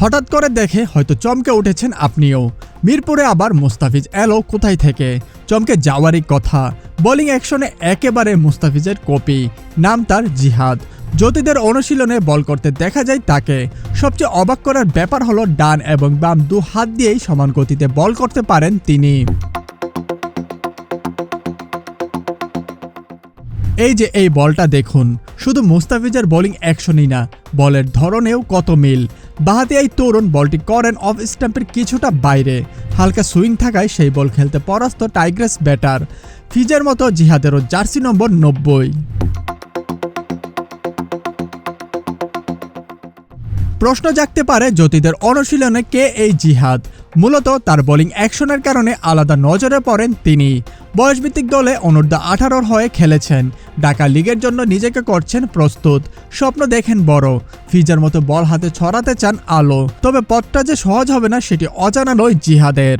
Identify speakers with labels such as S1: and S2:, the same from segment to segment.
S1: হঠাৎ করে দেখে হয়তো চমকে উঠেছেন আপনিও। মিরপুরে আবার মুস্তাফিজ এলো কোথায় থেকে? চমকে যাওয়ারই কথা। বোলিং অ্যাকশনে একেবারে মুস্তাফিজের কপি। নাম তার জিহাদ। জ্যোতিদের অনুশীলনে বল করতে দেখা যায় তাকে। সবচেয়ে অবাক করার ব্যাপার হলো ডান এবং বাম দু হাত দিয়েই সমান গতিতে বল করতে পারেন তিনি। এই যে এই বলটা দেখুন, শুধু মুস্তাফিজের বোলিং অ্যাকশনই না, বলের ধরনেও কত মিল। বাহাতে এই তরুণ বলটি করেন অফ স্ট্যাম্পের কিছুটা বাইরে। হালকা সুইং থাকায় সেই বল খেলতে পরাস্ত টাইগ্রেস ব্যাটার। ফিজের মতো জিহাদেরও জার্সি নম্বর নব্বই। প্রশ্ন জাগতে পারে জ্যোতিদের অনুশীলনে কে এই জিহাদ। মূলত তার বোলিং অ্যাকশনের কারণে আলাদা নজরে পড়েন তিনি। বয়সভিত্তিক দলে অনূর্ধ্ব আঠারোর হয়ে খেলেছেন। ঢাকা লিগের জন্য নিজেকে করছেন প্রস্তুত। স্বপ্ন দেখেন বড়। ফিজার মতো বল হাতে ছড়াতে চান আলো। তবে পথটা যে সহজ হবে না, সেটি অজানা নয় জিহাদের।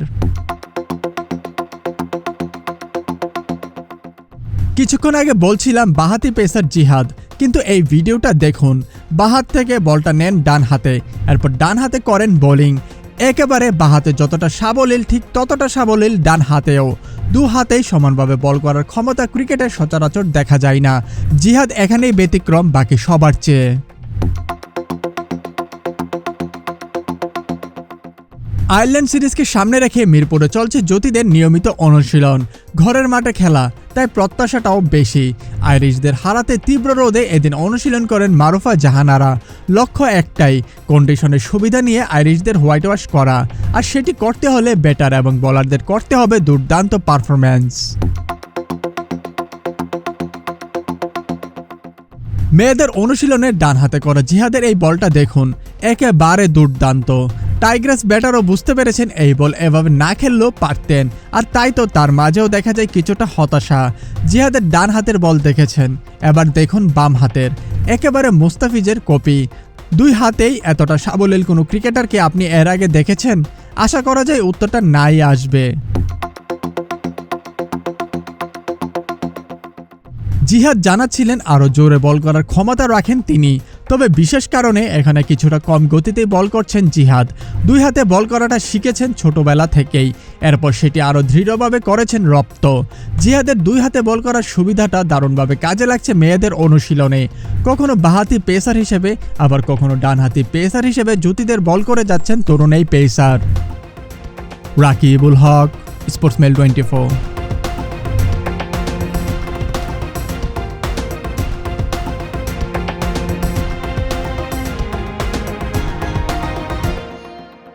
S1: কিছুক্ষণ আগে বলছিলাম বাহাতি পেসার জিহাদ, কিন্তু এই ভিডিওটা দেখুন। বাহাত থেকে বলটা নেন ডান হাতে, এরপর ডান হাতে করেন বোলিং। একেবারে বাহাতে যতটা সাবলীল, ঠিক ততটা সাবলীল ডান হাতেও। দু হাতেই সমানভাবে বল করার ক্ষমতা ক্রিকেটের সচরাচর দেখা যায় না। জিহাদ এখানেই ব্যতিক্রম, বাকি সবার চেয়ে। আয়ারল্যান্ড সিরিজকে সামনে রেখে মিরপুরে চলছে জ্যোতিদের নিয়মিত অনুশীলন। ঘরের মাঠে খেলা। তাই প্রত্যাশাটাও বেশি। আইরিশদের হারাতে তীব্র রোদে এদিন অনুশীলন করেন মারুফা জাহানারা। লক্ষ্য একটাই, কন্ডিশনের সুবিধা নিয়ে আইরিশদের হোয়াইট ওয়াশ করা। আর সেটি করতে হলে ব্যাটার এবং বলারদের করতে হবে দুর্দান্ত পারফরম্যান্স। মেয়েদের অনুশীলনে ডান হাতে করা জিহাদের এই বলটা দেখুন, একেবারে দুর্দান্ত। টাইগ্রাস ব্যাটারও বুঝতে পেরেছেন এই বল এভাবে না খেললেও পারতেন। আর তাই তো তার মাঝেও দেখা যায় কিছুটা হতাশা। জিহাদের ডান হাতের বল দেখেছেন। এবার দেখুন বাম হাতের। একেবারে মুস্তাফিজের কপি। দুই হাতেই এতটা সাবলীল কোনো ক্রিকেটারকে আপনি এর আগে দেখেছেন? আশা করা যায় উত্তরটা নাই আসবে। জিহাদ জানাচ্ছিলেন আরও জোরে বল করার ক্ষমতা রাখেন তিনি। তবে বিশেষ কারণে এখানে কিছুটা কম গতিতে বল করছেন জিহাদ। দুই হাতে বল করাটা শিখেছেন ছোটবেলা থেকেই। এরপর সেটি আরও দৃঢ়ভাবে করেছেন রপ্ত। জিহাদের দুই হাতে বল করার সুবিধাটা দারুণভাবে কাজে লাগছে মেয়েদের অনুশীলনে। কখনো বাহাতি পেসার হিসেবে, আবার কখনো ডানহাতি পেসার হিসেবে জ্যোতিদের বল করে যাচ্ছেন তরুণ এই pacer. Rakibul Haque Sportsmail twenty four.